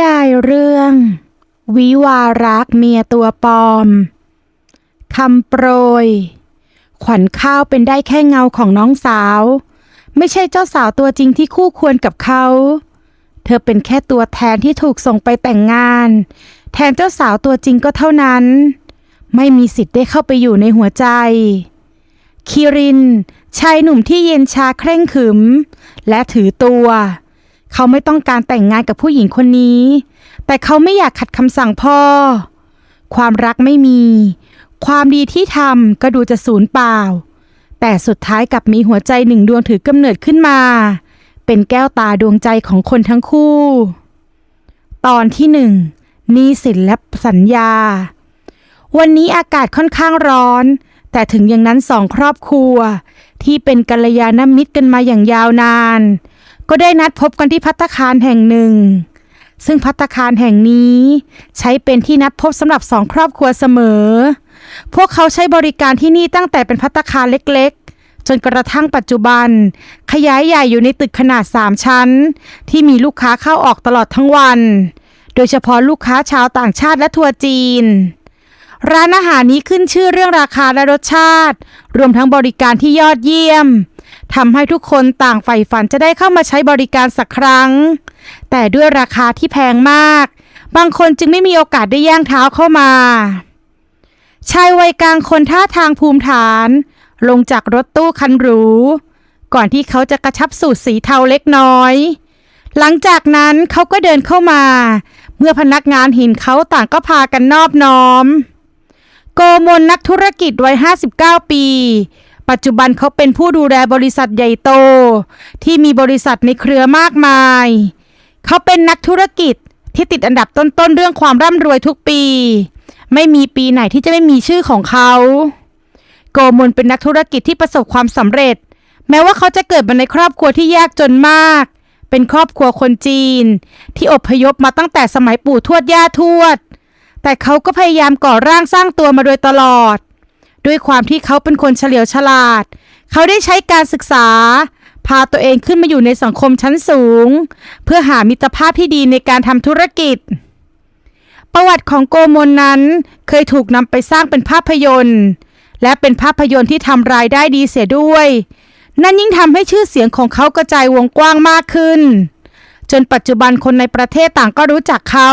ยายเรื่อง วิวารักเมียตัวปลอมคำโปรย ขวัญข้าวเป็นได้แค่เงาของน้องสาว ไม่ใช่เจ้าสาวตัวจริงที่คู่ควรกับเขา เธอเป็นแค่ตัวแทนที่ถูกส่งไปแต่งงาน แทนเจ้าสาวตัวจริงก็เท่านั้น ไม่มีสิทธิ์ได้เข้าไปอยู่ในหัวใจคิริน ชายหนุ่มที่เย็นชาเคร่งขรึม และถือตัว เขาไม่ต้องการแต่งงานกับผู้หญิงคนนี้ แต่เขาไม่อยากขัดคำสั่งพ่อ ความรักไม่มี ความดีที่ทำก็ดูจะสูญเปล่า แต่สุดท้ายกลับมีหัวใจหนึ่งดวงถือกำเนิดขึ้นมา เป็นแก้วตาดวงใจของคนทั้งคู่ ตอนที่หนึ่งนีสินและสัญญา วันนี้อากาศค่อนข้างร้อน แต่ถึงอย่างนั้นสองครอบครัว ที่เป็นกัลยาณมิตรกันมาอย่างยาวนาน ก็ได้นัดพบกันที่พัตตาคารแห่งหนึ่ง ซึ่งพัตตาคารแห่งนี้ใช้เป็นที่นัดพบสำหรับสองครอบครัวเสมอ พวกเขาใช้บริการที่นี่ตั้งแต่เป็นพัตตาคารเล็กๆ จนกระทั่งปัจจุบัน ขยายใหญ่อยู่ในตึกขนาด 3 ชั้น ที่มีลูกค้าเข้าออกตลอดทั้งวัน โดยเฉพาะลูกค้าชาวต่างชาติและทัวร์จีนร้านอาหารนี้ขึ้นชื่อเรื่องราคาและรสชาติ รวมทั้งบริการที่ยอดเยี่ยม ทำให้ทุกคนต่างใฝ่ฝันจะได้เข้ามาใช้บริการสักครั้ง แต่ด้วยราคาที่แพงมาก บางคนจึงไม่มีโอกาสได้ย่างเท้าเข้ามาชายวัยกลางคนท่าทางภูมิฐาน ลงจากรถตู้คันหรู ก่อนที่เขาจะกระชับสูทสีเทาเล็กน้อย หลังจากนั้นเขาก็เดินเข้ามา เมื่อพนักงานเห็นเขาต่างก็พากันนอบน้อม โกมลนักธุรกิจวัย 59 ปี ปัจจุบันเขาเป็นผู้ดูแลบริษัทใหญ่โต ที่มีบริษัทในเครือมากมาย เขาเป็นนักธุรกิจที่ติดอันดับต้นๆเรื่องความร่ำรวยทุกปี ไม่มีปีไหนที่จะไม่มีชื่อของเขา โกมลเป็นนักธุรกิจที่ประสบความสำเร็จ แม้ว่าเขาจะเกิดมาในครอบครัวที่ยากจนมาก เป็นครอบครัวคนจีน ที่อพยพมาตั้งแต่สมัยปู่ทวดย่าทวด แต่เขาก็พยายามก่อร่างสร้างตัวมาโดยตลอด ด้วยความที่เขาเป็นคนเฉลียวฉลาด เขาได้ใช้การศึกษา พาตัวเองขึ้นมาอยู่ในสังคมชั้นสูง เพื่อหามิตรภาพที่ดีในการทำธุรกิจ ประวัติของโกมลนั้นเคยถูกนำไปสร้างเป็นภาพยนตร์ และเป็นภาพยนตร์ที่ทำรายได้ดีเสียด้วย นั่นยิ่งทำให้ชื่อเสียงของเขากระจายวงกว้างมากขึ้น จนปัจจุบันคนในประเทศต่างก็รู้จักเขา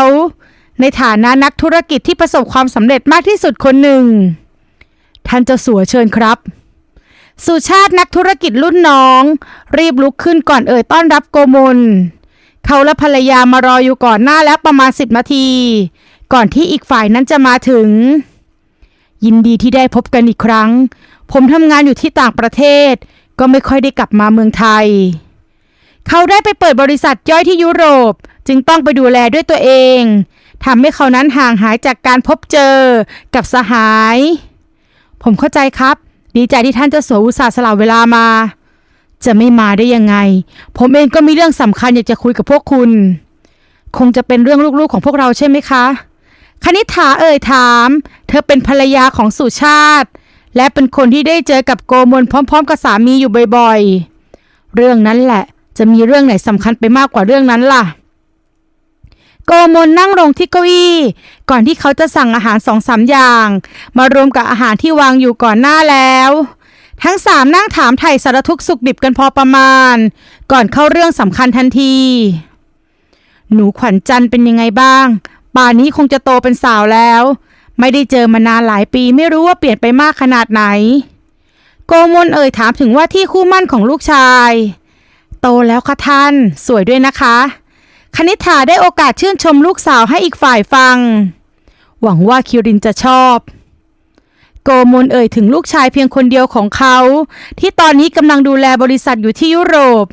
ในฐานะนักธุรกิจที่ประสบความสำเร็จมากที่สุดคนหนึ่ง ท่านเจ้าสัวเชิญครับ สุชาตินักธุรกิจรุ่นน้อง รีบลุกขึ้นก่อนเอ่ยต้อนรับโกมล เขาและภรรยามารออยู่ก่อนหน้าแล้วประมาณสิบนาที ก่อนที่อีกฝ่ายนั้นจะมาถึง ยินดีที่ได้พบกันอีกครั้ง ผมทำงานอยู่ที่ต่างประเทศ ก็ไม่ค่อยได้กลับมาเมืองไทย เขาได้ไปเปิดบริษัทย่อยที่ยุโรป จึงต้องไปดูแลด้วยตัวเองทำให้เขานั้นห่างหายจากการพบเจอกับสหาย ผมเข้าใจครับ ดีใจที่ท่านเจ้าสัวอุตส่าห์สละเวลามา จะไม่มาได้ยังไง ผมเองก็มีเรื่องสำคัญอยากจะคุยกับพวกคุณ คงจะเป็นเรื่องลูกๆของพวกเราใช่ไหมคะ คณิษฐาเอ่ยถาม เธอเป็นภรรยาของสุชาติ และเป็นคนที่ได้เจอกับโกมลพร้อม ๆ กับสามีอยู่บ่อยๆ เรื่องนั้นแหละ จะมีเรื่องไหนสำคัญไปมากกว่าเรื่องนั้นล่ะ โกมลนั่งลงที่เก้าอี้ก่อนที่เขาจะสั่งอาหารสองสามอย่าง มารวมกับอาหารที่วางอยู่ก่อนหน้าแล้ว ทั้งสามนั่งถามไถ่สารทุกขสุขดิบกันพอประมาณ ก่อนเข้าเรื่องสำคัญทันที หนูขวัญจันเป็นยังไงบ้าง ป่านนี้คงจะโตเป็นสาวแล้ว ไม่ได้เจอมานานหลายปีไม่รู้ว่าเปลี่ยนไปมากขนาดไหน โกมลเอ่ยถามถึงว่าที่คู่มั่นของลูกชาย โตแล้วค่ะท่าน สวยด้วยนะคะ คณิษฐาได้โอกาสชื่นชมลูกสาวให้อีกฝ่ายฟัง หวังว่าคิรินจะชอบ โกมลเอ่ยถึงลูกชายเพียงคนเดียวของเขา ที่ตอนนี้กำลังดูแลบริษัทอยู่ที่ยุโรป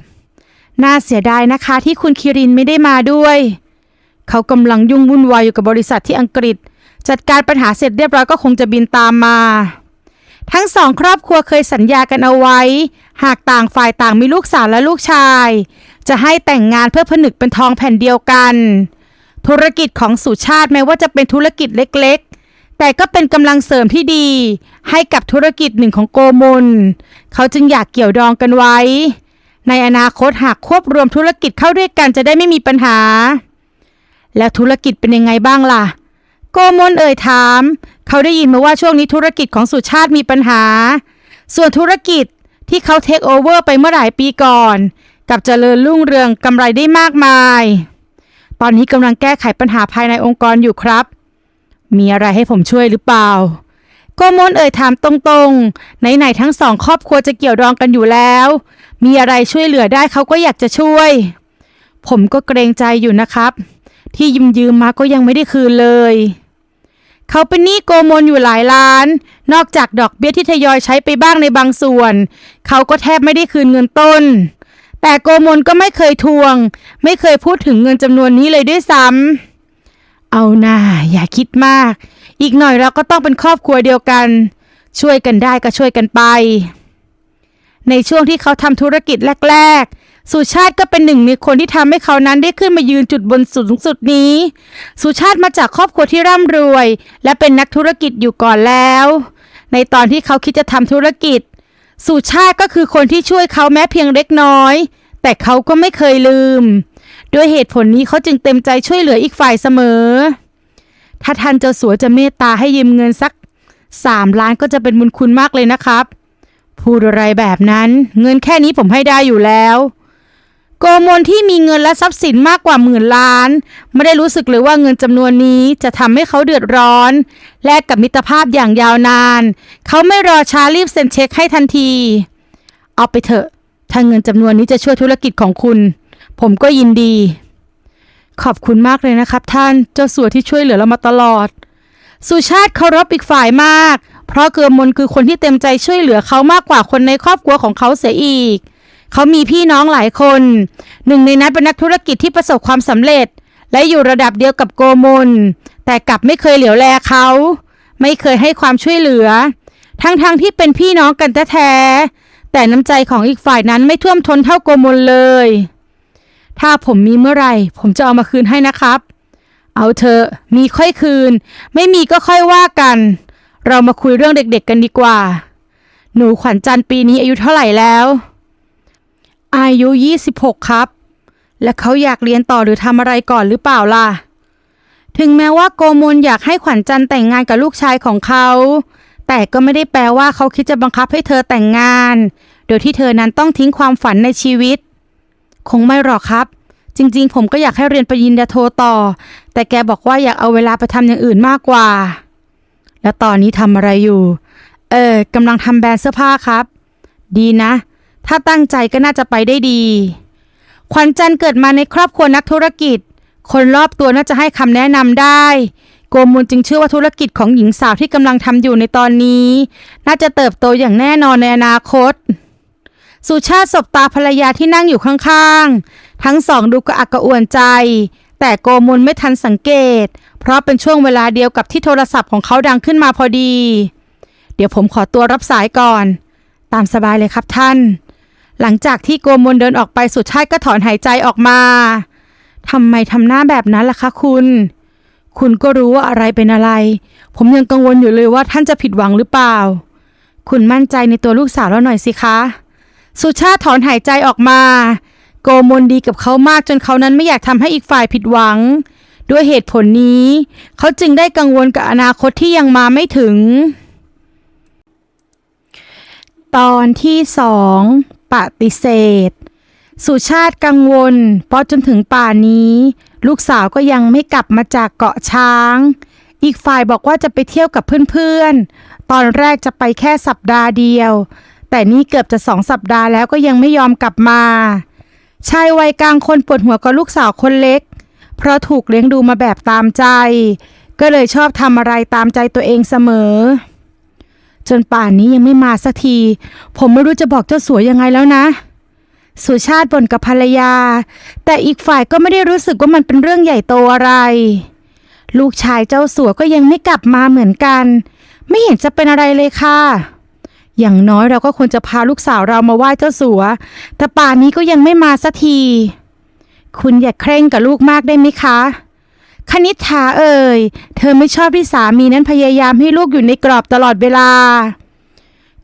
น่าเสียดายนะคะที่คุณคิรินไม่ได้มาด้วย เขากำลังยุ่งวุ่นวายอยู่กับบริษัทที่อังกฤษ จัดการปัญหาเสร็จเรียบร้อยก็คงจะบินตามมาทั้งสองครอบครัวเคยสัญญากันเอาไว้ หากต่างฝ่ายต่างมีลูกสาวและลูกชาย จะให้แต่งงานเพื่อผนึกเป็นทองแผ่นเดียวกัน ธุรกิจของสุชาติแม้ว่าจะเป็นธุรกิจเล็กๆ แต่ก็เป็นกำลังเสริมที่ดี ให้กับธุรกิจหนึ่งของโกมลเขาจึงอยากเกี่ยวดองกันไว้ ในอนาคตหากควบรวมธุรกิจเข้าด้วยกันจะได้ไม่มีปัญหา แล้วธุรกิจเป็นยังไงบ้างล่ะ โกมลเอ่ยถาม เขาได้ยินมาว่าช่วงนี้ธุรกิจของสุชาติมีปัญหา ส่วนธุรกิจที่เขาเทคโอเวอร์ไปเมื่อหลายปีก่อน กับเจริญรุ่งเรืองกำไรได้มากมาย ตอนนี้กำลังแก้ไขปัญหาภายในองค์กรอยู่ครับ มีอะไรให้ผมช่วยหรือเปล่า โกมลเอ่ยถามตรงๆ ไหนๆทั้งสองครอบครัวจะเกี่ยวดองกันอยู่แล้ว มีอะไรช่วยเหลือได้เขาก็อยากจะช่วย ผมก็เกรงใจอยู่นะครับ ที่ยืมยืมมาก็ยังไม่ได้คืนเลยเขาเป็นหนี้โกมลอยู่หลายล้าน นอกจากดอกเบี้ยที่ทยอยใช้ไปบ้างในบางส่วน เขาก็แทบไม่ได้คืนเงินต้น แต่โกมลก็ไม่เคยทวง ไม่เคยพูดถึงเงินจำนวนนี้เลยด้วยซ้ำเอาหน่าอย่าคิดมาก อีกหน่อยเราก็ต้องเป็นครอบครัวเดียวกัน ช่วยกันได้ก็ช่วยกันไป ในช่วงที่เขาทำธุรกิจแรก ๆ สุชาติก็เป็นหนึ่งในคนที่ทำให้เขานั้นได้ขึ้นมายืนจุดบนสูงสุดนี้ สุชาติมาจากครอบครัวที่ร่ำรวย และเป็นนักธุรกิจอยู่ก่อนแล้ว ในตอนที่เขาคิดจะทำธุรกิจ สุชาติก็คือคนที่ช่วยเขาแม้เพียงเล็กน้อย แต่เขาก็ไม่เคยลืม ด้วยเหตุผลนี้เขาจึงเต็มใจช่วยเหลืออีกฝ่ายเสมอ ถ้าท่านเจ้าสัวจะเมตตาให้ยืมเงินสักสามล้านก็จะเป็นบุญคุณมากเลยนะครับ พูดอะไรแบบนั้น เงินแค่นี้ผมให้ได้อยู่แล้ว โกมลที่มีเงินและทรัพย์สินมากกว่าหมื่นล้าน ไม่ได้รู้สึกเลยว่าเงินจำนวนนี้จะทำให้เขาเดือดร้อน แลกกับมิตรภาพอย่างยาวนาน เขาไม่รอช้ารีบเซ็นเช็คให้ทันที เอาไปเถอะ ถ้าเงินจำนวนนี้จะช่วยธุรกิจของคุณ ผมก็ยินดี ขอบคุณมากเลยนะครับ ท่านเจ้าสัวที่ช่วยเหลือเรามาตลอด สุชาติเคารพอีกฝ่ายมาก เพราะเกือมนคือคนที่เต็มใจช่วยเหลือเขามากกว่าคนในครอบครัวของเขาเสียอีก เขามีพี่น้องหลายคน หนึ่งในนั้นเป็นนักธุรกิจที่ประสบความสำเร็จ และอยู่ระดับเดียวกับโกมล แต่กลับไม่เคยเหลียวแลเขา ไม่เคยให้ความช่วยเหลือ ทั้งๆทที่เป็นพี่น้องกันแท้ๆแต่น้ำใจของอีกฝ่ายนั้นไม่ท่วมท้นเท่าโกมลเลย ถ้าผมมีเมื่อไหร่ ผมจะเอามาคืนให้นะครับ เอาเถอะมีค่อยคืน ไม่มีก็ค่อยว่ากัน เรามาคุยเรื่องเด็กๆกันดีกว่า หนูขวัญจันทร์ปีนี้อายุเท่าไหร่แล้ว อายุ 26 ครับ และเขาอยากเรียนต่อหรือทำอะไรก่อนหรือเปล่าล่ะ ถึงแม้ว่าโกมลอยากให้ขวัญจันแต่งงานกับลูกชายของเขา แต่ก็ไม่ได้แปลว่าเขาคิดจะบังคับให้เธอแต่งงาน โดยที่เธอนั้นต้องทิ้งความฝันในชีวิต คงไม่หรอกครับ จริงๆ ผมก็อยากให้เรียนปริญญาโทต่อ แต่แกบอกว่าอยากเอาเวลาไปทำอย่างอื่นมากกว่า แล้วตอนนี้ทำอะไรอยู่ เออกำลังทำแบรนด์เสื้อผ้าครับ ดีนะ ถ้าตั้งใจก็น่าจะไปได้ดี ขวัญจันเกิดมาในครอบครัวนักธุรกิจ คนรอบตัวน่าจะให้คำแนะนำได้ โกมุลจึงเชื่อว่าธุรกิจของหญิงสาวที่กำลังทำอยู่ในตอนนี้ น่าจะเติบโตอย่างแน่นอนในอนาคต สุชาติสบตาภรรยาที่นั่งอยู่ข้างๆ ทั้งสองดูกระอักกระอ่วนใจ แต่โกมุลไม่ทันสังเกต เพราะเป็นช่วงเวลาเดียวกับที่โทรศัพท์ของเขาดังขึ้นมาพอดี เดี๋ยวผมขอตัวรับสายก่อน ตามสบายเลยครับท่าน หลังจากที่โกมลเดินออกไปสุชาติก็ถอนหายใจออกมาทำไมทำหน้าแบบนั้นล่ะคะคุณ คุณก็รู้ว่าอะไรเป็นอะไร ผมยังกังวลอยู่เลยว่าท่านจะผิดหวังหรือเปล่า คุณมั่นใจในตัวลูกสาวแล้วหน่อยสิคะ สุชาติถอนหายใจออกมา โกมลดีกับเขามากจนเขานั้นไม่อยากทำให้อีกฝ่ายผิดหวัง ด้วยเหตุผลนี้ เขาจึงได้กังวลกับอนาคตที่ยังมาไม่ถึง ตอนที่สอง ปฏิเสธ สุชาติกังวล เพราะจนถึงป่านี้ ลูกสาวก็ยังไม่กลับมาจากเกาะช้าง อีกฝ่ายบอกว่าจะไปเที่ยวกับเพื่อนๆ ตอนแรกจะไปแค่สัปดาห์เดียว แต่นี่เกือบจะสองสัปดาห์แล้วก็ยังไม่ยอมกลับมา ชายวัยกลางคนปวดหัวกับลูกสาวคนเล็ก เพราะถูกเลี้ยงดูมาแบบตามใจ ก็เลยชอบทำอะไรตามใจตัวเองเสมอ จนป่านนี้ยังไม่มาสักที ผมไม่รู้จะบอกเจ้าสัวยังไงแล้วนะ สุชาติบ่นกับภรรยา แต่อีกฝ่ายก็ไม่ได้รู้สึกว่ามันเป็นเรื่องใหญ่โตอะไร ลูกชายเจ้าสัวก็ยังไม่กลับมาเหมือนกัน ไม่เห็นจะเป็นอะไรเลยค่ะ อย่างน้อยเราก็ควรจะพาลูกสาวเรามาไหว้เจ้าสัว แต่ป่านนี้ก็ยังไม่มาสักที คุณอย่าเคร่งกับลูกมากได้ไหมคะ คณิษฐาเอ่ย เธอไม่ชอบที่สามีนั้นพยายามให้ลูกอยู่ในกรอบตลอดเวลา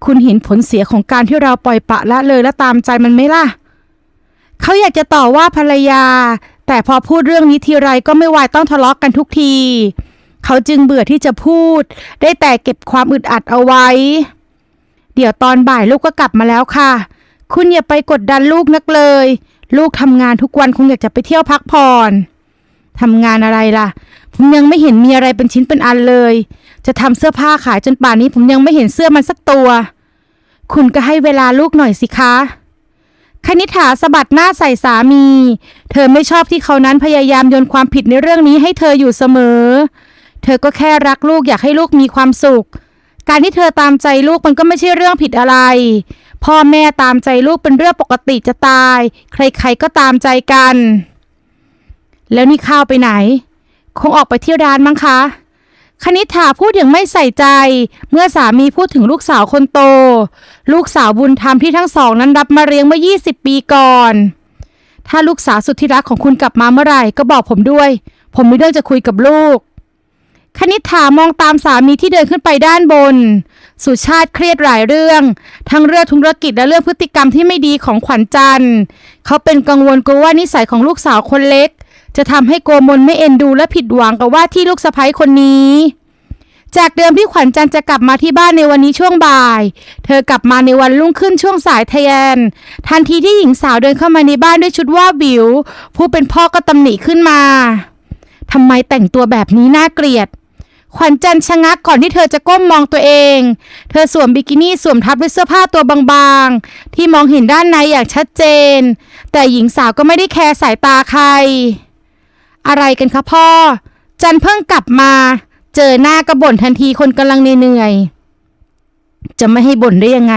คุณเห็นผลเสียของการที่เราปล่อยปละละเลยและตามใจมันไหมล่ะ เขาอยากจะต่อว่าภรรยา แต่พอพูดเรื่องนี้ทีไรก็ไม่วายต้องทะเลาะกกันทุกที เขาจึงเบื่อที่จะพูด ได้แต่เก็บความอึดอัดเอาไว้ เดี๋ยวตอนบ่ายลูกก็กลับมาแล้วค่ะ คุณอย่าไปกดดันลูกนักเลย ลูกทำงานทุกวันคงอยากจะไปเที่ยวพักผ่อน ทำงานอะไรล่ะ ผมยังไม่เห็นมีอะไรเป็นชิ้นเป็นอันเลย จะทำเสื้อผ้าขายจนป่านนี้ผมยังไม่เห็นเสื้อมันสักตัว คุณก็ให้เวลาลูกหน่อยสิคะคณิษฐาสะบัดหน้าใส่สามี เธอไม่ชอบที่เขานั้นพยายามโยนความผิดในเรื่องนี้ให้เธออยู่เสมอ เธอก็แค่รักลูกอยากให้ลูกมีความสุข การที่เธอตามใจลูกมันก็ไม่ใช่เรื่องผิดอะไร พ่อแม่ตามใจลูกเป็นเรื่องปกติจะตาย ใครๆก็ตามใจกัน แล้วนี่ข้าวไปไหน คงออกไปเที่ร้านมั้งคะ คณิษฐาพูดอย่างไม่ใส่ใจ เมื่อสามีพูดถึงลูกสาวคนโต ลูกสาวบุญธรรมที่ทั้งสองนั้นรับมาเลี้ยงเมื่อ 20 ปีก่อน ถ้าลูกสาวสุดที่รักของคุณกลับมาเมื่อไหร่ก็บอกผมด้วย ผมมีเรื่องจะคุยกับลูก คณิษฐามองตามสามีที่เดินขึ้นไปด้านบน สุชาติเครียดหลายเรื่อง ทั้งเรื่องธุรกิจและเรื่องพฤติกรรมที่ไม่ดีของขวัญจันทร์เขาเป็นกังวลกลัวว่านิสัยของลูกสาวคนเล็ก จะทำให้โกมลไม่เอ็นดูและผิดหวังกับว่าที่ลูกสะใภ้คนนี้ จากเดิมที่ขวัญจันจะกลับมาที่บ้านในวันนี้ช่วงบ่าย เธอกลับมาในวันรุ่งขึ้นช่วงสายแทน ทันทีที่หญิงสาวเดินเข้ามาในบ้านด้วยชุดว่าบิว ผู้เป็นพ่อก็ตำหนิขึ้นมาทำไมแต่งตัวแบบนี้น่าเกลียดขวัญจันชะงักก่อนที่เธอจะก้มมองตัวเอง เธอสวมบิกินี่สวมทับด้วยเสื้อผ้าตัวบางๆ ที่มองเห็นด้านในอย่างชัดเจน แต่หญิงสาวก็ไม่ได้แคร์สายตาใคร อะไรกันคะพ่อ จันเพิ่งกลับมา เจอหน้าก็บ่นทันทีคนกำลังเหนื่อย จะไม่ให้บ่นได้ยังไง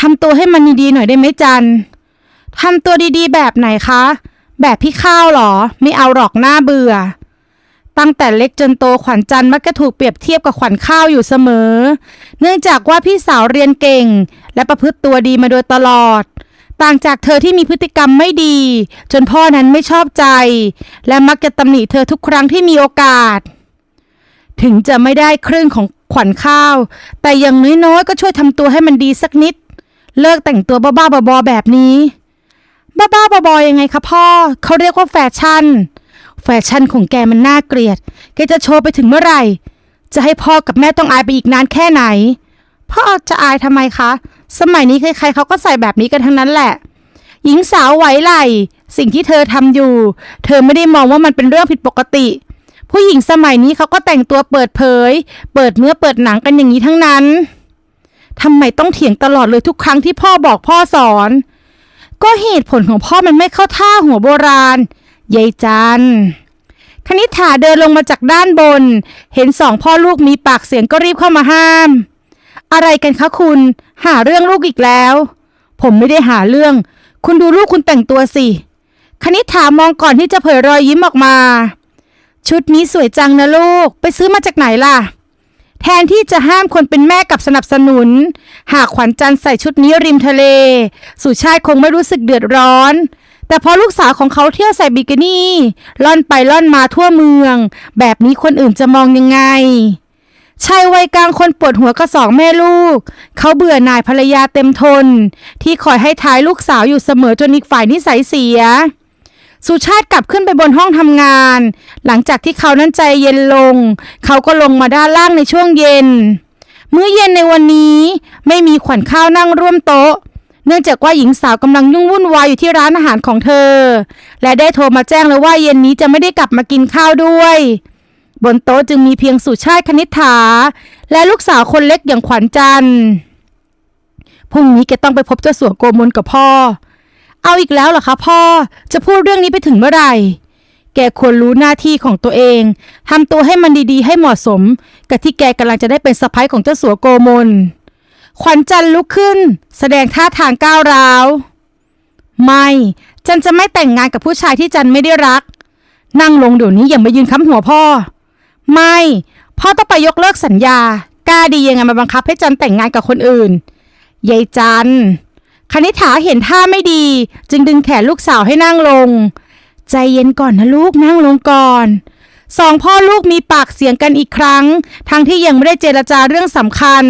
ทำตัวให้มันดีๆหน่อยได้ไหมจันทำตัวดีๆ แบบไหนคะ แบบพี่ข้าวเหรอ ไม่เอาหรอกหน้าเบื่อ ตั้งแต่เล็กจนโตขวัญจันมักจะถูกเปรียบเทียบกับขวัญข้าวอยู่เสมอ เนื่องจากว่าพี่สาวเรียนเก่ง และประพฤติตัวดีมาโดยตลอด ต่างจากเธอที่มีพฤติกรรมไม่ดี จนพ่อนั้นไม่ชอบใจ และมักจะตำหนิเธอทุกครั้งที่มีโอกาส ถึงจะไม่ได้ครึ่งของขวัญข้าว แต่อย่างน้อยๆก็ช่วยทำตัวให้มันดีสักนิด เลิกแต่งตัวบ้าๆบอๆแบบนี้บ้าๆบอๆยังไงคะพ่อเขาเรียกว่าแฟชั่น แฟชั่นของแกมันน่าเกลียด แกจะโชว์ไปถึงเมื่อไหร่ จะให้พ่อกับแม่ต้องอายไปอีกนานแค่ไหน พ่อจะอายทำไมคะ สมัยนี้ใครๆเขาก็ใส่แบบนี้กันทั้งนั้นแหละ หญิงสาวไหวไหลสิ่งที่เธอทำอยู่ เธอไม่ได้มองว่ามันเป็นเรื่องผิดปกติ ผู้หญิงสมัยนี้เขาก็แต่งตัวเปิดเผย เปิดเนื้อเปิดหนังกันอย่างนี้ทั้งนั้นทำไมต้องเถียงตลอดเลยทุกครั้งที่พ่อบอกพ่อสอน ก็เหตุผลของพ่อมันไม่เข้าท่าหัวโบราณยายจันคณิษฐาเดินลงมาจากด้านบน เห็นสองพ่อลูกมีปากเสียงก็รีบเข้ามาห้าม อะไรกันคะคุณ หาเรื่องลูกอีกแล้ว ผมไม่ได้หาเรื่อง คุณดูลูกคุณแต่งตัวสิคณิษฐามองก่อนที่จะเผยรอยยิ้มออกมา ชุดนี้สวยจังนะลูก ไปซื้อมาจากไหนล่ะ แทนที่จะห้ามคนเป็นแม่กับสนับสนุน หากขวัญจันทร์ใส่ชุดนี้ริมทะเล สุชาติคงไม่รู้สึกเดือดร้อน แต่พอลูกสาวของเขาเที่ยวใส่บิกินี่ ล่อนไปล่อนมาทั่วเมือง แบบนี้คนอื่นจะมองยังไง ชายวัยกลางคนปวดหัวก็สองแม่ลูก เขาเบื่อหน่ายภรรยาเต็มทน ที่คอยให้ท้ายลูกสาวอยู่เสมอจนอีกฝ่ายนิสัยเสีย สุชาติกลับขึ้นไปบนห้องทำงาน หลังจากที่เขานั้นใจเย็นลง เขาก็ลงมาด้านล่างในช่วงเย็น มื้อเย็นในวันนี้ไม่มีขวัญข้าวนั่งร่วมโต๊ะ เนื่องจากว่าหญิงสาวกำลังยุ่งวุ่นวายอยู่ที่ร้านอาหารของเธอ และได้โทรมาแจ้งแล้วว่าเย็นนี้จะไม่ได้กลับมากินข้าวด้วย บนโต๊ะจึงมีเพียงสุชาติคณิษฐาและลูกสาวคนเล็กอย่างขวัญจันทร์พรุ่งนี้แกต้องไปพบเจ้าสัวโกมลกับพ่อ เอาอีกแล้วเหรอคะพ่อ จะพูดเรื่องนี้ไปถึงเมื่อไหร่ แกควรรู้หน้าที่ของตัวเองทำตัวให้มันดีๆ ให้เหมาะสม กับที่แกกำลังจะได้เป็นสะพ้ายของเจ้าสัวโกมล ขวัญจันทร์ลุกขึ้น แสดงท่าทางก้าวร้าว ไม่ จันจะไม่แต่งงานกับผู้ชายที่จันไม่ได้รัก นั่งลงเดี๋ยวนี้อย่ามายืนค้ำหัวพ่อ ไม่พ่อต้องไปยกเลิกสัญญากล้าดียังไงมาบังคับให้จันแต่งงานกับคนอื่นยายจันคณิษฐาเห็นท่าไม่ดี จึงดึงแขนลูกสาวให้นั่งลง ใจเย็นก่อนนะลูกนั่งลงก่อนสองพ่อลูกมีปากเสียงกันอีกครั้ง ทั้งที่ยังไม่ได้เจรจาเรื่องสำคัญ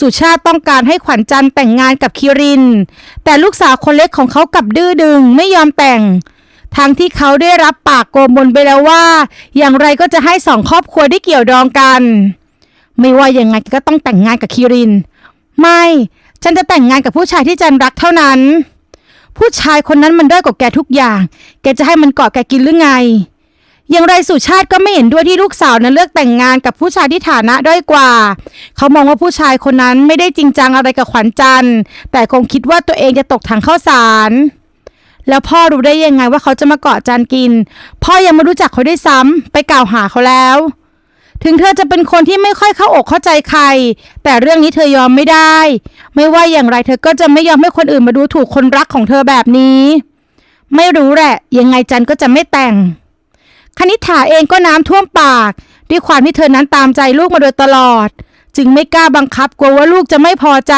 สุชาติต้องการให้ขวัญจันแต่งงานกับคิริน แต่ลูกสาวคนเล็กของเขากลับดื้อดึงไม่ยอมแต่ง ทั้งที่เขาได้รับปากโกมลไปแล้วว่า อย่างไรก็จะให้สองครอบครัวได้เกี่ยวดองกัน ไม่ว่ายังไงก็ต้องแต่งงานกับคิริน ไม่ ฉันจะแต่งงานกับผู้ชายที่จันรักเท่านั้น ผู้ชายคนนั้นมันด้อยกว่าแกทุกอย่าง แกจะให้มันเกาะแกกินหรือไง อย่างไรสุชาติก็ไม่เห็นด้วยที่ลูกสาวนั้นเลือกแต่งงานกับผู้ชายที่ฐานะด้อยกว่า เขามองว่าผู้ชายคนนั้นไม่ได้จริงจังอะไรกับขวัญจันทร์แต่คงคิดว่าตัวเองจะตกถังข้าวสาร แล้วพ่อรู้ได้ยังไงว่าเขาจะมาเกาะจันกิน พ่อยังไม่รู้จักเขาได้วยซ้ำไปกล่าวหาเขาแล้ว ถึงเธอจะเป็นคนที่ไม่ค่อยเข้าอกเข้าใจใคร แต่เรื่องนี้เธอยอมไม่ได้ ไม่ว่าอย่างไรเธอก็จะไม่ยอมให้คนอื่นมาดูถูกคนรักของเธอแบบนี้ ไม่รู้แหละ ยังไงจันก็จะไม่แต่ง คณิษฐาเองก็น้ำท่วมปาก ด้วยความที่เธอนั้นตามใจลูกมาโดยตลอด จึงไม่กล้าบังคับกลัวว่าลูกจะไม่พอใจ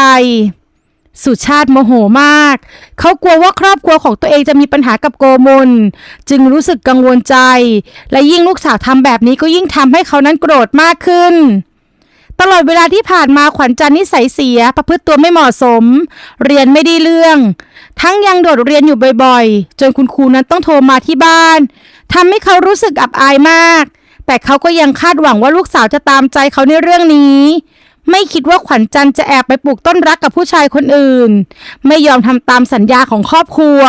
สุชาติโมโหมาก เขากลัวว่าครอบครัวของตัวเองจะมีปัญหากับโกมล จึงรู้สึกกังวลใจ และยิ่งลูกสาวทำแบบนี้ก็ยิ่งทำให้เขานั้นโกรธมากขึ้น ตลอดเวลาที่ผ่านมาขวัญจันทร์นิสัยเสีย ประพฤติตัวไม่เหมาะสม เรียนไม่ได้เรื่อง ทั้งยังโดดเรียนอยู่บ่อยๆ จนคุณครูนั้นต้องโทรมาที่บ้านทำให้เขารู้สึกอับอายมาก แต่เขาก็ยังคาดหวังว่าลูกสาวจะตามใจเขาในเรื่องนี้ ไม่คิดว่าขวัญจันจะแอบไปปลูกต้นรักกับผู้ชายคนอื่น ไม่ยอมทำตามสัญญาของครอบครัว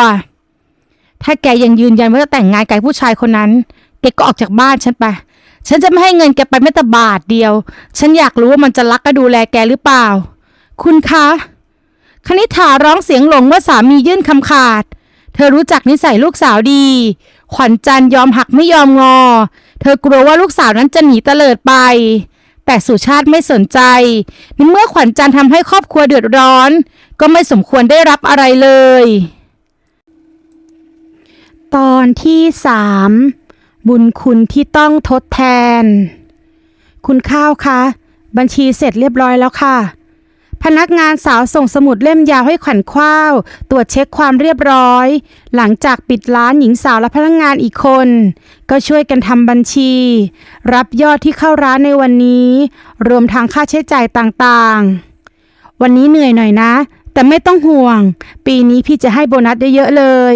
ถ้าแกยังยืนยันว่าจะแต่งงานกับผู้ชายคนนั้นแกก็ออกจากบ้านฉันไป ฉันจะไม่ให้เงินแกไปแม้แต่บาทเดียว ฉันอยากรู้ว่ามันจะรักและดูแลแกหรือเปล่า คุณคะคณิษฐาร้องเสียงหลงเมื่อสามียื่นคำขาด เธอรู้จักนิสัยลูกสาวดี ขวัญจันยอมหักไม่ยอมงอ เธอกลัวว่าลูกสาวนั้นจะหนีเตลิดไป แต่สุชาติไม่สนใจในเมื่อขวัญจันทร์ทำให้ครอบครัวเดือดร้อน ก็ไม่สมควรได้รับอะไรเลย ตอนที่สามบุญคุณที่ต้องทดแทน คุณข้าวคะ บัญชีเสร็จเรียบร้อยแล้วค่ะ พนักงานสาวส่งสมุดเล่มยาวให้ขวัญข้าว ตรวจเช็คความเรียบร้อย หลังจากปิดร้านหญิงสาวและพนักงานอีกคน ก็ช่วยกันทำบัญชี รับยอดที่เข้าร้านในวันนี้ รวมทั้งค่าใช้จ่ายต่างๆ วันนี้เหนื่อยหน่อยนะ แต่ไม่ต้องห่วง ปีนี้พี่จะให้โบนัสได้เยอะเลย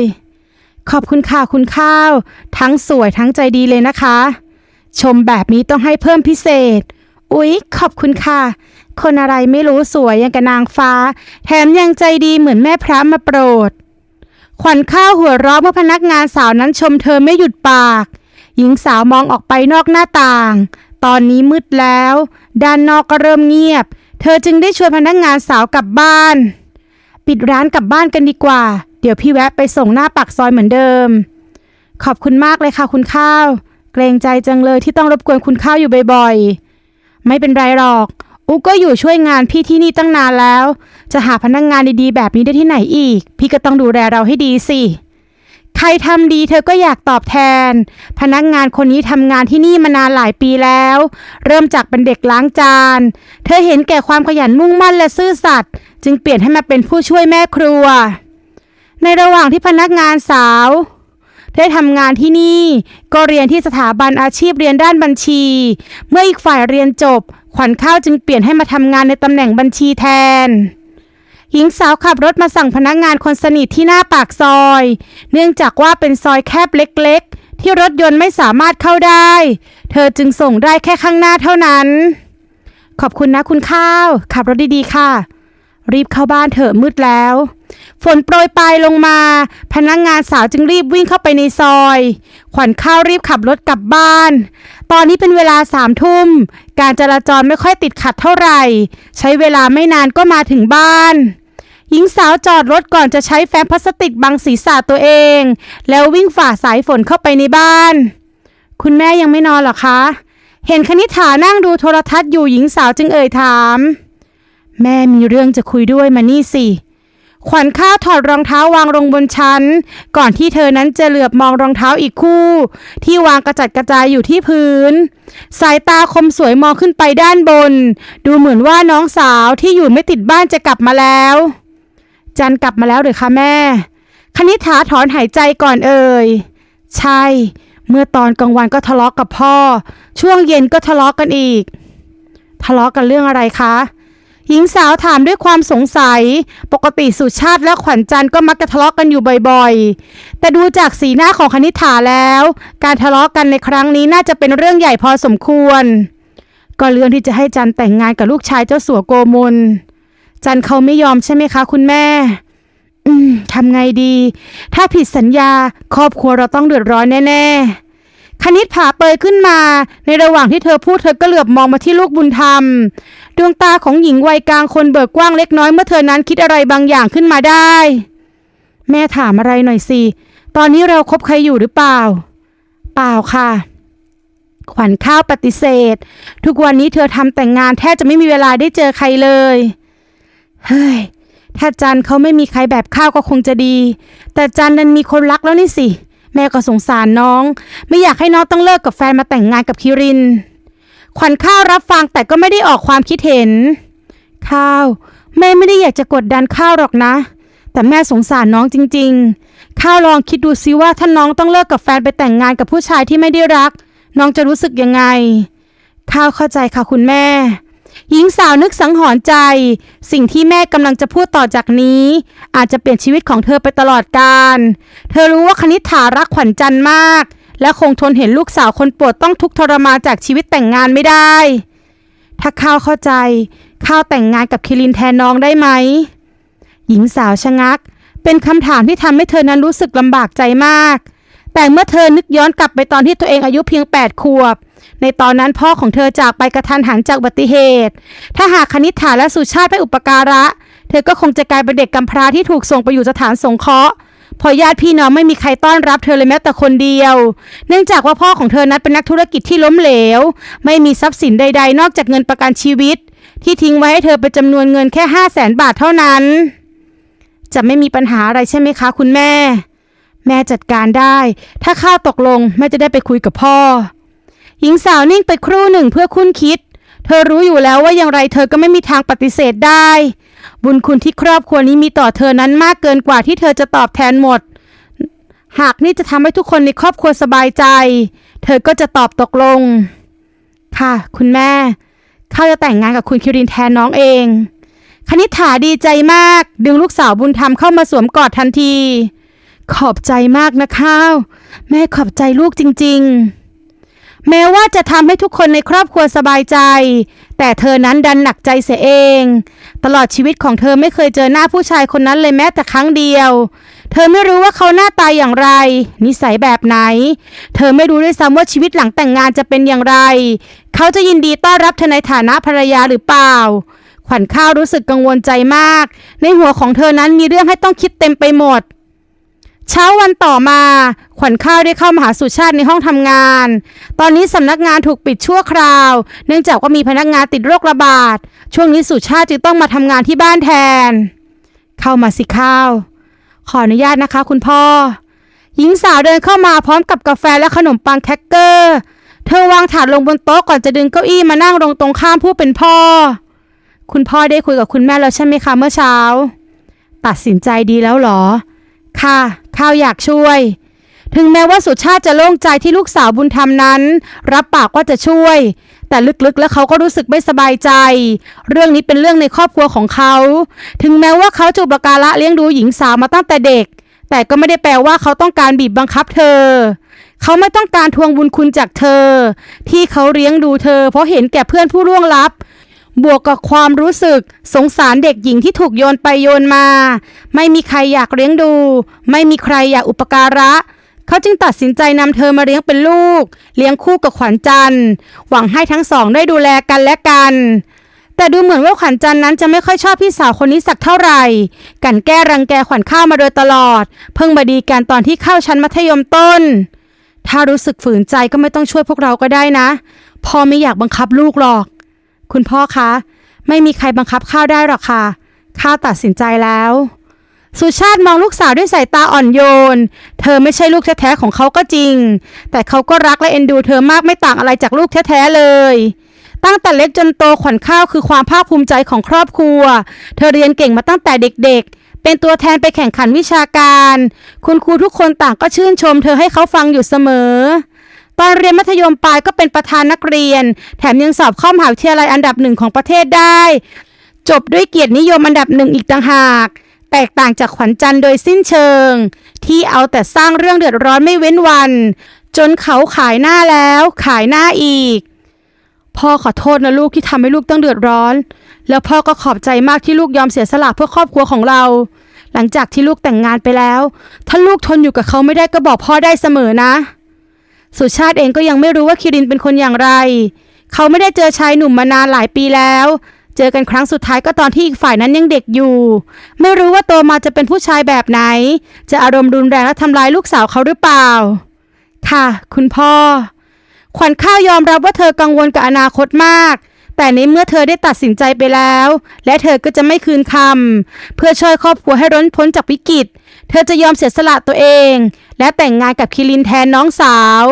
ขอบคุณค่ะคุณข้าว ทั้งสวยทั้งใจดีเลยนะคะ ชมแบบนี้ต้องให้เพิ่มพิเศษ อุ๊ย ขอบคุณค่ะ คนอะไรไม่รู้สวยอย่างกับนางฟ้า แถมยังใจดีเหมือนแม่พระมาโปรด ขวัญข้าวหัวเราะเมื่อพนักงานสาวนั้นชมเธอไม่หยุดปาก หญิงสาวมองออกไปนอกหน้าต่าง ตอนนี้มืดแล้ว ด้านนอกก็เริ่มเงียบ เธอจึงได้ชวนพนักงานสาวกลับบ้าน ปิดร้านกลับบ้านกันดีกว่า เดี๋ยวพี่แวะไปส่งหน้าปากซอยเหมือนเดิม ขอบคุณมากเลยค่ะคุณข้าว เกรงใจจังเลยที่ต้องรบกวนคุณข้าวอยู่บ่อยๆไม่เป็นไรหรอก อุกก็อยู่ช่วยงานพี่ที่นี่ตั้งนานแล้ว จะหาพนักงงานดีๆ แบบนี้ได้ที่ไหนอีก พี่ก็ต้องดูแลเราให้ดีสิ ใครทำดีเธอก็อยากตอบแทน พนักงานคนนี้ทำงานที่นี่มานานหลายปีแล้ว เริ่มจากเป็นเด็กล้างจาน เธอเห็นแก่ความขยันมุ่งมั่นและซื่อสัตย์จึงเปลี่ยนให้มาเป็นผู้ช่วยแม่ครัว ในระหว่างที่พนักงานสาว ได้ทำงานที่นี่ ก็เรียนที่สถาบันอาชีพเรียนด้านบัญชี เมื่ออีกฝ่ายเรียนจบ ขวัญข้าวจึงเปลี่ยนให้มาทำงานในตำแหน่งบัญชีแทน หญิงสาวขับรถมาสั่งพนักงานคนสนิทที่หน้าปากซอย เนื่องจากว่าเป็นซอยแคบเล็กๆ ที่รถยนต์ไม่สามารถเข้าได้ เธอจึงส่งได้แค่ข้างหน้าเท่านั้น ขอบคุณนะคุณข้าว ขับรถดีๆค่ะ รีบเข้าบ้านเถอะมืดแล้ว ฝนโปรยปลายลงมา พนักงานสาวจึงรีบวิ่งเข้าไปในซอย ขวัญข้าวรีบขับรถกลับบ้าน ตอนนี้เป็นเวลาสามทุ่ม การจราจรไม่ค่อยติดขัดเท่าไหร่ ใช้เวลาไม่นานก็มาถึงบ้าน หญิงสาวจอดรถก่อนจะใช้แฟ้มพลาสติกบังศีรษะตัวเอง แล้ววิ่งฝ่าสายฝนเข้าไปในบ้าน คุณแม่ยังไม่นอนหรอคะ เห็นคณิษฐานั่งดูโทรทัศน์อยู่หญิงสาวจึงเอ่ยถาม แม่มีเรื่องจะคุยด้วยมานี่สิขวัญข้าวถอดรองเท้าวางลงบนชั้น ก่อนที่เธอนั้นจะเหลือบมองรองเท้าอีกคู่ ที่วางกระจัดกระจายอยู่ที่พื้น สายตาคมสวยมองขึ้นไปด้านบน ดูเหมือนว่าน้องสาวที่อยู่ไม่ติดบ้านจะกลับมาแล้ว จันกลับมาแล้วหรือคะแม่ คณิษฐาถอนหายใจก่อนเอ่ยใช่ เมื่อตอนกลางวันก็ทะเลาะกับพ่อ ช่วงเย็นก็ทะเลาะกันอีก ทะเลาะกันเรื่องอะไรคะ หญิงสาวถามด้วยความสงสัย ปกติสุชาติและขวัญจันทร์ก็มักจะทะเลาะกันอยู่บ่อยๆ แต่ดูจากสีหน้าของคณิษฐาแล้ว การทะเลาะกันในครั้งนี้น่าจะเป็นเรื่องใหญ่พอสมควร ก็เรื่องที่จะให้จันแต่งงานกับลูกชายเจ้าสัวโกมล จันเขาไม่ยอมใช่ไหมคะ คุณแม่ อืมทำไงดี ถ้าผิดสัญญาครอบครัวเราต้องเดือดร้อนแน่ ๆ คณิษผาเปยขึ้นมา ในระหว่างที่เธอพูดเธอก็เหลือบมองมาที่ลูกบุญธรรม ดวงตาของหญิงวัยกลางคนเบิกกว้างเล็กน้อยเมื่อเธอนั้นคิดอะไรบางอย่างขึ้นมาได้ แม่ถามอะไรหน่อยสิ ตอนนี้เราคบใครอยู่หรือเปล่า เปล่าค่ะ ขวัญข้าวปฏิเสธ ทุกวันนี้เธอทำแต่งงานแทบจะไม่มีเวลาได้เจอใครเลย เฮ้ย ถ้าจันเขาไม่มีใครแบบข้าวก็คงจะดี แต่จันนั้นมีคนรักแล้วนี่สิ แม่ก็สงสารน้อง ไม่อยากให้น้องต้องเลิกกับแฟนมาแต่งงานกับคิริน ขวัญข้าวรับฟังแต่ก็ไม่ได้ออกความคิดเห็น ข้าว แม่ไม่ได้อยากจะกดดันข้าวหรอกนะ แต่แม่สงสารน้องจริง ๆ ข้าวลองคิดดูซิว่าถ้าน้องต้องเลิกกับแฟนไปแต่งงานกับผู้ชายที่ไม่ได้รัก น้องจะรู้สึกยังไง ข้าวเข้าใจค่ะคุณแม่ หญิงสาวนึกสังหรณ์ใจ สิ่งที่แม่กำลังจะพูดต่อจากนี้ อาจจะเปลี่ยนชีวิตของเธอไปตลอดกาลเธอรู้ว่าคณิษฐารักขวัญจันทร์มาก และคงทนเห็นลูกสาวคนโปรดต้องทุกข์ทรมานจากชีวิตแต่งงานไม่ได้ ถ้าข้าวเข้าใจ ข้าวแต่งงานกับคิรินแทนน้องได้ไหม หญิงสาวชะงัก เป็นคำถามที่ทำให้เธอนั้นรู้สึกลำบากใจมาก แต่เมื่อเธอนึกย้อนกลับไปตอนที่ตัวเองอายุเพียง8ขวบ ในตอนนั้นพ่อของเธอจากไปกระทันหันจากอุบัติเหตุ ถ้าหากคณิษฐาและสุชาติไม่อุปการะ เธอก็คงจะกลายเป็นเด็กกำพร้าที่ถูกส่งไปอยู่สถานสงเคราะห์เพอญาติพี่น้องไม่มีใครต้อนรับเธอเลยแม้แต่คนเดียว เนื่องจากว่าพ่อของเธอนั้นเป็นนักธุรกิจที่ล้มเหลว ไม่มีทรัพย์สินใด ๆ นอกจากเงินประกันชีวิต ที่ทิ้งไว้ให้เธอเป็นจำนวนเงินแค่ห้าแสนบาทเท่านั้น จะไม่มีปัญหาอะไรใช่ไหมคะ คุณแม่ แม่จัดการได้ ถ้าข้าตกลงแม่จะได้ไปคุยกับพ่อ หญิงสาวนิ่งไปครู่หนึ่งเพื่อคุ้นคิด เธอรู้อยู่แล้วว่าอย่างไรเธอก็ไม่มีทางปฏิเสธได้ บุญคุณที่ครอบครัวนี้มีต่อเธอนั้นมากเกินกว่าที่เธอจะตอบแทนหมด หากนี่จะทำให้ทุกคนในครอบครัวสบายใจ เธอก็จะตอบตกลง ค่ะ คุณแม่ข้าจะแต่งงานกับคุณคิรินแทนน้องเอง คณิษฐาดีใจมาก ดึงลูกสาวบุญธรรมเข้ามาสวมกอดทันที ขอบใจมากนะข้าว แม่ขอบใจลูกจริง ๆ แม้ว่าจะทำให้ทุกคนในครอบครัวสบายใจ แต่เธอนั้นดันหนักใจเสียเอง ตลอดชีวิตของเธอไม่เคยเจอหน้าผู้ชายคนนั้นเลยแม้แต่ครั้งเดียว เธอไม่รู้ว่าเขาหน้าตาอย่างไร นิสัยแบบไหน เธอไม่รู้ด้วยซ้ำว่าชีวิตหลังแต่งงานจะเป็นอย่างไร เขาจะยินดีต้อนรับเธอในฐานะภรรยาหรือเปล่า ขวัญข้าวรู้สึกกังวลใจมาก ในหัวของเธอนั้นมีเรื่องให้ต้องคิดเต็มไปหมด เช้าวันต่อมา ขวัญข้าวได้เข้ามาหาสุชาติในห้องทำงาน ตอนนี้สำนักงานถูกปิดชั่วคราว เนื่องจากว่ามีพนักงานติดโรคระบาด ช่วงนี้สุชาติจึงต้องมาทำงานที่บ้านแทน เข้ามาสิข้าว ขออนุญาตนะคะคุณพ่อ หญิงสาวเดินเข้ามาพร้อมกับกาแฟและขนมปังแครกเกอร์ เธอวางถาดลงบนโต๊ะก่อนจะดึงเก้าอี้มานั่งลงตรงข้ามผู้เป็นพ่อ คุณพ่อได้คุยกับคุณแม่แล้วใช่ไหมคะเมื่อเช้า ตัดสินใจดีแล้วเหรอ ค่ะ ข้าวอยากช่วย ถึงแม้ว่าสุชาติจะโล่งใจที่ลูกสาวบุญธรรมนั้น รับปากว่าจะช่วย แต่ลึกๆแล้วเขาก็รู้สึกไม่สบายใจ เรื่องนี้เป็นเรื่องในครอบครัวของเขา ถึงแม้ว่าเขาจะอุปการะเลี้ยงดูหญิงสาวมาตั้งแต่เด็ก แต่ก็ไม่ได้แปลว่าเขาต้องการบีบบังคับเธอเขาไม่ต้องการทวงบุญคุณจากเธอ ที่เขาเลี้ยงดูเธอ เพราะเห็นแก่เพื่อนผู้ล่วงลับ บวกกับความรู้สึกสงสารเด็กหญิงที่ถูกโยนไปโยนมา ไม่มีใครอยากเลี้ยงดู ไม่มีใครอยากอุปการะ เขาจึงตัดสินใจนำเธอมาเลี้ยงเป็นลูก เลี้ยงคู่กับขวัญจันทร์ หวังให้ทั้งสองได้ดูแลกันและกัน แต่ดูเหมือนว่าขวัญจันทร์นั้นจะไม่ค่อยชอบพี่สาวคนนี้สักเท่าไหร่ กันแก้รังแกขวัญข้าวมาโดยตลอด เพิ่งมาดีกันตอนที่เข้าชั้นมัธยมต้น ถ้ารู้สึกฝืนใจก็ไม่ต้องช่วยพวกเราก็ได้นะพ่อไม่อยากบังคับลูกหรอก คุณพ่อคะ ไม่มีใครบังคับข้าวได้หรอกค่ะ ข้าวตัดสินใจแล้ว สุชาติมองลูกสาวด้วยสายตาอ่อนโยน เธอไม่ใช่ลูกแท้ๆของเขาก็จริง แต่เขาก็รักและเอ็นดูเธอมากไม่ต่างอะไรจากลูกแท้ๆเลย ตั้งแต่เล็กจนโตขวัญข้าวคือความภาคภูมิใจของครอบครัว เธอเรียนเก่งมาตั้งแต่เด็กๆเป็นตัวแทนไปแข่งขันวิชาการ คุณครูทุกคนต่างก็ชื่นชมเธอให้เขาฟังอยู่เสมอ ตอนเรียนมัธยมปลายก็เป็นประธานนักเรียน แถมยังสอบเข้ามหาวิทยาลัยอันดับหนึ่งของประเทศได้ จบด้วยเกียรตินิยมอันดับหนึ่งอีกต่างหาก แตกต่างจากขวัญจันทร์โดยสิ้นเชิง ที่เอาแต่สร้างเรื่องเดือดร้อนไม่เว้นวัน จนเขาขายหน้าแล้วขายหน้าอีก พ่อขอโทษนะลูกที่ทำให้ลูกต้องเดือดร้อน แล้วพ่อก็ขอบใจมากที่ลูกยอมเสียสละเพื่อครอบครัวของเราหลังจากที่ลูกแต่งงานไปแล้ว ถ้าลูกทนอยู่กับเขาไม่ได้ก็บอกพ่อได้เสมอนะ สุชาติเองก็ยังไม่รู้ว่าคิรินเป็นคนอย่างไร เขาไม่ได้เจอชายหนุ่มมานานหลายปีแล้ว เจอกันครั้งสุดท้ายก็ตอนที่อีกฝ่ายนั้นยังเด็กอยู่ ไม่รู้ว่าโตมาจะเป็นผู้ชายแบบไหน จะอารมณ์รุนแรงและทำร้ายลูกสาวเขาหรือเปล่า ค่ะ คุณพ่อ ขวัญข้าวยอมรับว่าเธอกังวลกับอนาคตมากแต่ในเมื่อเธอได้ตัดสินใจไปแล้ว และเธอก็จะไม่คืนคำเพื่อช่วยครอบครัวให้ร้นพ้นจากวิกฤต เธอจะยอมเสียสละตัวเอง และแต่งงานกับคิรินแทนน้องสาว